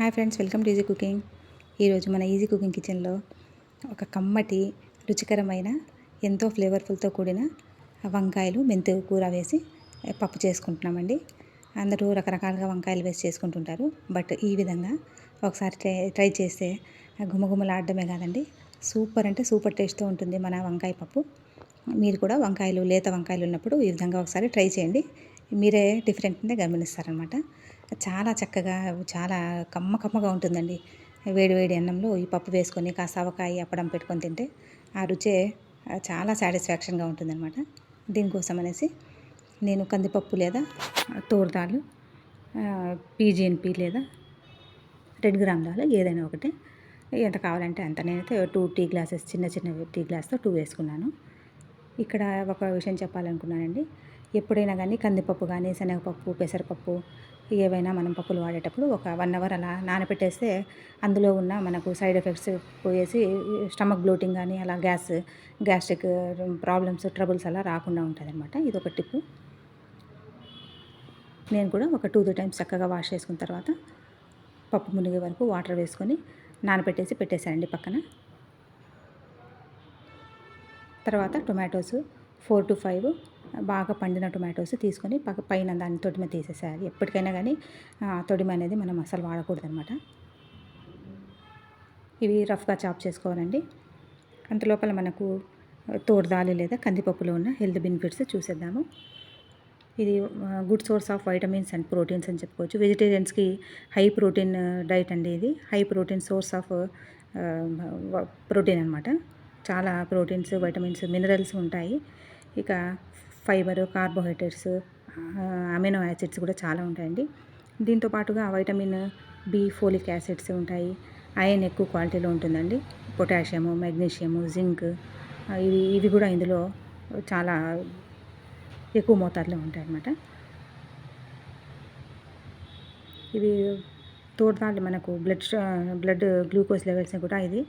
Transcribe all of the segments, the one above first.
Hi friends welcome to easy cooking. ఈరోజు మన easy cooking కిచెన్లో ఒక కమ్మటి రుచికరమైన ఎంతో ఫ్లేవర్ఫుల్తో కూడిన వంకాయలు మెంతు కూర వేసి పప్పు చేసుకుంటున్నామండి. అందరూ రకరకాలుగా వంకాయలు వేసి చేసుకుంటుంటారు. బట్ ఈ విధంగా ఒకసారి ట్రై ట్రై చేస్తే గుమగుమలాడడమే కాదండి. సూపర్ అంటే సూపర్ టేస్ట్తో ఉంటుంది మన వంకాయ పప్పు. మీరు కూడా వంకాయలు లేత వంకాయలు ఉన్నప్పుడు ఈ విధంగా ఒకసారి ట్రై చేయండి. మీరే డిఫరెంట్నే గమనిస్తారనమాట చాలా చక్కగా చాలా కమ్మ కమ్మగా ఉంటుందండి. వేడి వేడి అన్నంలో ఈ పప్పు వేసుకొని కాస్త ఆవకాయ అప్పడం పెట్టుకొని తింటే ఆ రుచే చాలా సాటిస్ఫాక్షన్గా ఉంటుందన్నమాట. దీనికోసం అనేసి నేను కందిపప్పు లేదా తోరదాలు పీజీఎన్పి లేదా రెడ్ గ్రామ్లాలు ఏదైనా ఒకటి. ఎంత కావాలంటే అంత. నేనైతే టూ టీ గ్లాసెస్ చిన్న చిన్న టీ గ్లాస్తో టూ వేసుకున్నాను. ఇక్కడ ఒక విషయం చెప్పాలనుకున్నానండి. ఎప్పుడైనా కానీ కందిపప్పు కానీ శనగపప్పు పెసరపప్పు ఏవైనా మనం పప్పులు వాడేటప్పుడు ఒక వన్ అవర్ అలా నానబెట్టేస్తే అందులో ఉన్న మనకు సైడ్ ఎఫెక్ట్స్ పోయేసి స్టమక్ బ్లోటింగ్ కానీ అలా గ్యాస్ గ్యాస్ట్రిక్ ప్రాబ్లమ్స్ ట్రబుల్స్ అలా రాకుండా ఉంటుంది అనమాట ఇది ఒక టిప్ నేను కూడా ఒక టూ త్రీ టైమ్స్ చక్కగా వాష్ చేసుకున్న తర్వాత పప్పు మునిగే వరకు వాటర్ వేసుకొని నానబెట్టేసి పెట్టేశానండి పక్కన. తర్వాత టొమాటోస్ ఫోర్ టు ఫైవ్ బాగా పండిన టొమాటోస్ తీసుకొని పక్క పైన దాన్ని తొడిమ తీసేసేయాలి. ఎప్పటికైనా కానీ తొడిమ అనేది మనం అసలు వాడకూడదు అనమాట ఇవి రఫ్గా చాప్ చేసుకోవాలండి. అంతలోపల మనకు తోడుదాలు లేదా కందిపప్పులో ఉన్న హెల్త్ బెనిఫిట్స్ చూసేద్దాము. ఇది good source of vitamins and proteins అని చెప్పుకోవచ్చు. వెజిటేరియన్స్కి హై ప్రోటీన్ డైట్ అండి ఇది. High protein source of protein అనమాట చాలా ప్రోటీన్స్ వైటమిన్స్ మినరల్స్ ఉంటాయి. ఇక ఫైబర్ కార్బోహైడ్రేట్స్ అమినో యాసిడ్స్ కూడా చాలా ఉంటాయండి. దీంతో పాటుగా వైటమిన్ బి ఫోలిక్ యాసిడ్స్ ఉంటాయి. ఐరన్ ఎక్కువ క్వాలిటీలో ఉంటుందండి. పొటాషియము మెగ్నీషియము జింక్ ఇవి ఇవి కూడా ఇందులో చాలా ఎక్కువ మోతాదులో ఉంటాయన్నమాట. ఇవి తోడుదాళ్ళు మనకు బ్లడ్ బ్లడ్ గ్లూకోజ్ లెవెల్స్ని కూడా ఇది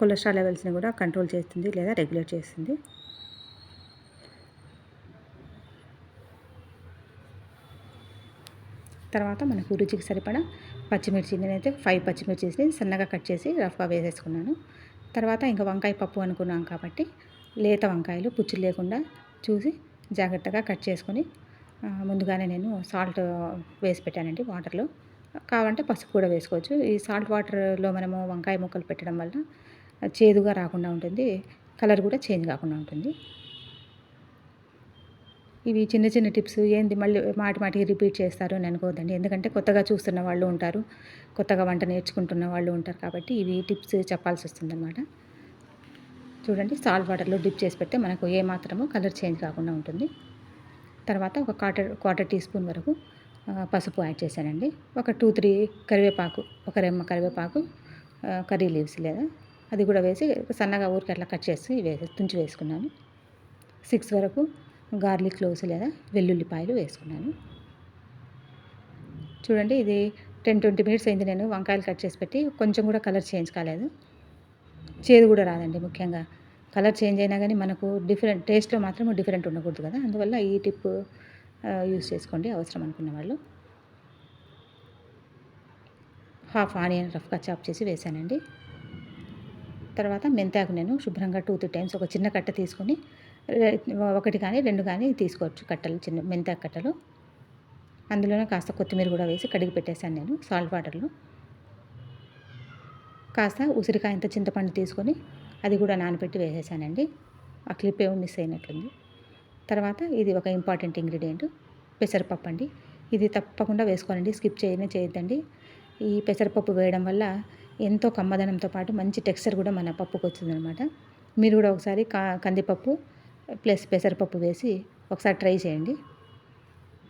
కొలెస్ట్రాల్ లెవెల్స్ని కూడా కంట్రోల్ చేస్తుంది లేదా రెగ్యులేట్ చేస్తుంది. తర్వాత మనకు రుచికి సరిపడా పచ్చిమిర్చి నేనైతే ఫైవ్ పచ్చిమిర్చిని సన్నగా కట్ చేసి రఫ్గా వేసేసుకున్నాను. తర్వాత ఇంకా వంకాయ పప్పు అనుకున్నాం కాబట్టి లేత వంకాయలు పుచ్చులు లేకుండా చూసి జాగ్రత్తగా కట్ చేసుకొని ముందుగానే నేను సాల్ట్ వేసి పెట్టానండి వాటర్లో కావాలంటే పసుపు కూడా వేసుకోవచ్చు. ఈ సాల్ట్ వాటర్లో మనము వంకాయ ముక్కలు పెట్టడం వల్ల చేదుగా రాకుండా ఉంటుంది కలర్ కూడా చేంజ్ కాకుండా ఉంటుంది. ఇవి చిన్న చిన్న టిప్స్ ఏంది మళ్ళీ మాటి మాటికి రిపీట్ చేస్తారు అని అనుకోవద్దండి. ఎందుకంటే కొత్తగా చూస్తున్న వాళ్ళు ఉంటారు కొత్తగా వంట నేర్చుకుంటున్న వాళ్ళు ఉంటారు కాబట్టి ఇవి టిప్స్ చెప్పాల్సి వస్తుందన్నమాట. చూడండి సాల్ట్ వాటర్లో డిప్ చేసి పెడితే మనకు ఏ మాత్రము కలర్ చేంజ్ కాకుండా ఉంటుంది. తర్వాత ఒక క్వార్టర్ క్వార్టర్ టీ స్పూన్ వరకు పసుపు యాడ్ చేశానండి. ఒక టూ త్రీ కరివేపాకు ఒక రెమ్మ కరివేపాకు కర్రీ లీవ్స్ లేదా అది కూడా వేసి సన్నగా ఊరికి అట్లా కట్ చేసి వేసి తుంచి వేసుకున్నాను. సిక్స్ వరకు గార్లిక్ క్లోవ్స్ లేదా వెల్లుల్లిపాయలు వేసుకున్నాను. చూడండి ఇది టెన్ ట్వంటీ మినిట్స్ అయింది నేను వంకాయలు కట్ చేసి పెట్టి కొంచెం కూడా కలర్ చేంజ్ కాలేదు. చేదు కూడా రాదండి ముఖ్యంగా. కలర్ చేంజ్ అయినా కానీ మనకు డిఫరెంట్ టేస్ట్లో మాత్రం డిఫరెంట్ ఉండకూడదు కదా. అందువల్ల ఈ టిప్ యూస్ చేసుకోండి అవసరం అనుకున్న వాళ్ళు. హాఫ్ ఆనియన్ రఫ్గా చాప్ చేసి వేసానండి. తర్వాత మెంతాకు నేను శుభ్రంగా టూ త్రీ టైమ్స్ ఒక చిన్న కట్ట తీసుకొని ఒకటి కానీ రెండు కానీ తీసుకోవచ్చు కట్టలు చిన్న మెంత కట్టలు. అందులోనే కాస్త కొత్తిమీర కూడా వేసి కడిగి పెట్టేశాను నేను సాల్ట్ వాటర్లో. కాస్త ఉసిరికాయంత చింతపండు తీసుకొని అది కూడా నానబెట్టి వేసేసానండి. ఆ క్లిప్ ఏమో మిస్ అయినట్లుంది. తర్వాత ఇది ఒక ఇంపార్టెంట్ ఇంగ్రీడియంట్ పెసరపప్పు అండి. ఇది తప్పకుండా వేసుకోవాలండి స్కిప్ చేయనే చేయొద్దండి. ఈ పెసరపప్పు వేయడం వల్ల ఎంతో కమ్మదనంతో పాటు మంచి టెక్స్చర్ కూడా మన పప్పుకు వచ్చిందనమాట మీరు కూడా ఒకసారి కా కందిపప్పు ప్లస్ పెసరపప్పు వేసి ఒకసారి ట్రై చేయండి.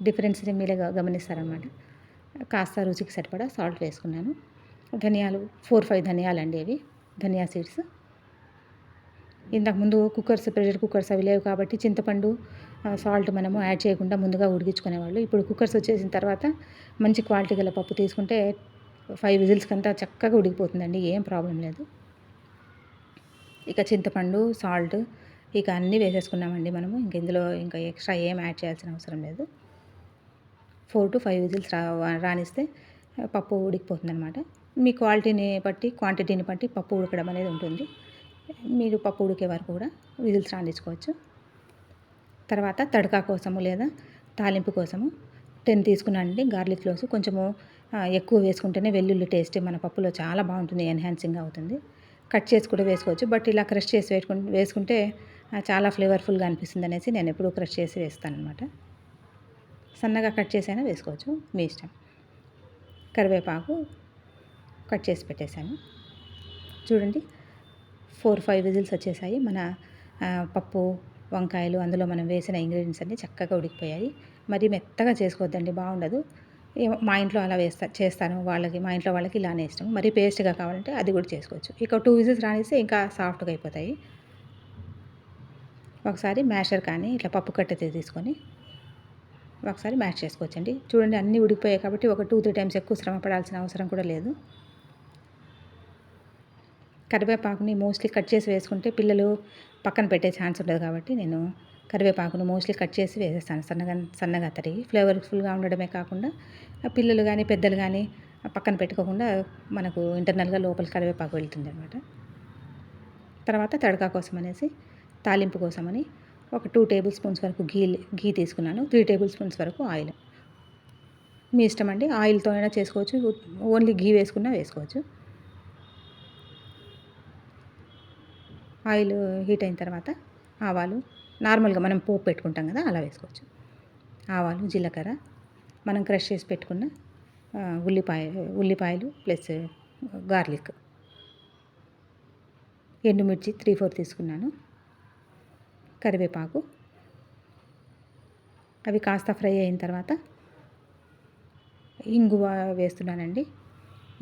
డిఫరెన్స్ని మీరే గ- గమనిస్తారనమాట కాస్త రుచికి సరిపడా సాల్ట్ వేసుకున్నాను. ధనియాలు ఫోర్ ఫైవ్ ధనియాలు అండి ఇవి. ధనియా సీడ్స్. ఇంతకుముందు కుక్కర్స్ ప్రెషర్ కుక్కర్స్ అవి లేవు కాబట్టి చింతపండు సాల్ట్ మనము యాడ్ చేయకుండా ముందుగా ఉడికించుకునేవాళ్ళు. ఇప్పుడు కుక్కర్స్ వచ్చేసిన తర్వాత మంచి క్వాలిటీ గల పప్పు తీసుకుంటే ఫైవ్ విజిల్స్కి అంతా చక్కగా ఉడికిపోతుందండి. ఏం ప్రాబ్లం లేదు. ఇక చింతపండు సాల్ట్ ఇక అన్నీ వేసేసుకున్నామండి మనము. ఇంక ఇందులో ఇంకా ఎక్స్ట్రా ఏం యాడ్ చేయాల్సిన అవసరం లేదు. ఫోర్ టు ఫైవ్ విజిల్స్ రా రానిస్తే పప్పు ఉడికిపోతుంది అనమాట మీ క్వాలిటీని బట్టి క్వాంటిటీని బట్టి పప్పు ఉడకడం అనేది ఉంటుంది. మీరు పప్పు ఉడికే వరకు కూడా విజిల్స్ రాణించుకోవచ్చు తర్వాత తడకా కోసము లేదా తాలింపు కోసము టెన్ తీసుకున్నానండి గార్లిక్ క్లోవ్స్ కొంచెము ఎక్కువ వేసుకుంటేనే వెల్లుల్లి టేస్ట్ మన పప్పులో చాలా బాగుంటుంది ఎన్హాన్సింగ్ అవుతుంది. కట్ చేసి కూడా వేసుకోవచ్చు. బట్ ఇలా క్రష్ చేసి వేసుకుంటే వేసుకుంటే చాలా ఫ్లేవర్ఫుల్గా అనిపిస్తుంది అనేసి నేను ఎప్పుడూ క్రష్ చేసి వేస్తాను అనమాట సన్నగా కట్ చేసైనా వేసుకోవచ్చు మీ ఇష్టం. కరివేపాకు కట్ చేసి పెట్టేశాను. చూడండి ఫోర్ ఫైవ్ విజిల్స్ వచ్చేసాయి. మన పప్పు వంకాయలు అందులో మనం వేసిన ఇంగ్రీడియంట్స్ అన్నీ చక్కగా ఉడికిపోయాయి. మరి మెత్తగా చేసుకోవద్దండి బాగుండదు. మా ఇంట్లో అలా వేస్తా చేస్తాను. వాళ్ళకి మా ఇంట్లో వాళ్ళకి ఇలానే ఇష్టం. మరి పేస్ట్గా కావాలంటే అది కూడా చేసుకోవచ్చు. ఇక టూ విజిల్స్ రానిస్తే ఇంకా సాఫ్ట్గా అయిపోతాయి. ఒకసారి మ్యాషర్ కానీ ఇట్లా పప్పు కట్టె తీసుకొని ఒకసారి మ్యాష్ చేసుకోవచ్చండి. చూడండి అన్నీ ఉడికిపోయాయి కాబట్టి ఒక టూ త్రీ టైమ్స్ ఎక్కువ శ్రమ పడాల్సిన అవసరం కూడా లేదు. కరివేపాకుని మోస్ట్లీ కట్ చేసి వేసుకుంటే పిల్లలు పక్కన పెట్టే ఛాన్స్ ఉండదు కాబట్టి నేను కరివేపాకును మోస్ట్లీ కట్ చేసి వేసేస్తాను. సన్నగా సన్నగా తరిగి ఫ్లేవర్ఫుల్గా ఉండడమే కాకుండా పిల్లలు కానీ పెద్దలు కానీ పక్కన పెట్టుకోకుండా మనకు ఇంటర్నల్గా లోపల కరివేపాకు వెళ్తుంది అనమాట తర్వాత తడకా కోసం అనేసి తాలింపు కోసమని ఒక టూ టేబుల్ స్పూన్స్ వరకు గీ గీ తీసుకున్నాను. త్రీ టేబుల్ స్పూన్స్ వరకు ఆయిల్. మీ ఇష్టం అండి ఆయిల్తో అయినా చేసుకోవచ్చు ఓన్లీ గీ వేసుకున్నా వేసుకోవచ్చు. ఆయిల్ హీట్ అయిన తర్వాత ఆవాలు నార్మల్గా మనం పోపు పెట్టుకుంటాం కదా అలా వేసుకోవచ్చు. ఆవాలు జీలకర్ర మనం క్రష్ చేసి పెట్టుకున్న ఉల్లిపాయ ఉల్లిపాయలు ప్లస్ గార్లిక్. ఎండుమిర్చి త్రీ ఫోర్ తీసుకున్నాను. కరివేపాకు. అవి కాస్త ఫ్రై అయిన తర్వాత ఇంగువ వేస్తున్నానండి.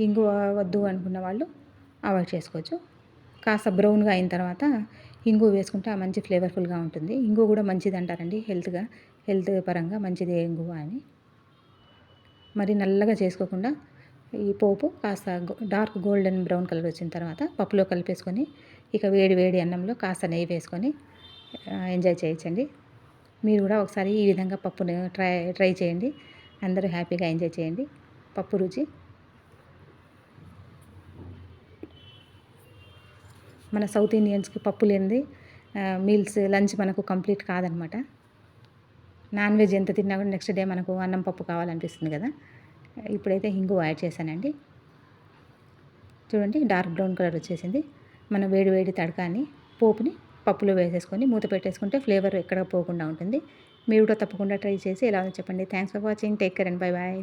ఇంగువ వద్దు అనుకున్న వాళ్ళు అవాయిడ్ చేసుకోవచ్చు. కాస్త బ్రౌన్గా అయిన తర్వాత ఇంగు వేసుకుంటే మంచి ఫ్లేవర్ఫుల్గా ఉంటుంది. ఇంగు కూడా మంచిది అంటారండి హెల్త్గా హెల్త్ పరంగా మంచిది ఇంగువ అని. మరి నల్లగా చేసుకోకుండా ఈ పోపు కాస్త డార్క్ గోల్డెన్ బ్రౌన్ కలర్ వచ్చిన తర్వాత పప్పులో కలిపేసుకొని ఇక వేడి వేడి అన్నంలో కాస్త నెయ్యి వేసుకొని ఎంజాయ్ చేయొచ్చండి. మీరు కూడా ఒకసారి ఈ విధంగా పప్పును ట్రై ట్రై చేయండి. అందరూ హ్యాపీగా ఎంజాయ్ చేయండి. పప్పు రుచి. మన సౌత్ ఇండియన్స్కి పప్పు లేనిది మీల్స్ లంచ్ మనకు కంప్లీట్ కాదనమాట. నాన్ వెజ్ ఎంత తిన్నా కూడా నెక్స్ట్ డే మనకు అన్నం పప్పు కావాలనిపిస్తుంది కదా. ఇప్పుడైతే హింగు యాడ్ చేశానండి. చూడండి డార్క్ బ్రౌన్ కలర్ వచ్చేసింది. మన వేడి వేడి తడకాని పోపుని పప్పులో వేసేసుకొని మూత పెట్టేసుకుంటే ఫ్లేవర్ ఎక్కడ పోకుండా ఉంటుంది. మీరు కూడా తప్పకుండా ట్రై చేసి ఎలా చెప్పండి. Thanks for watching take care and bye bye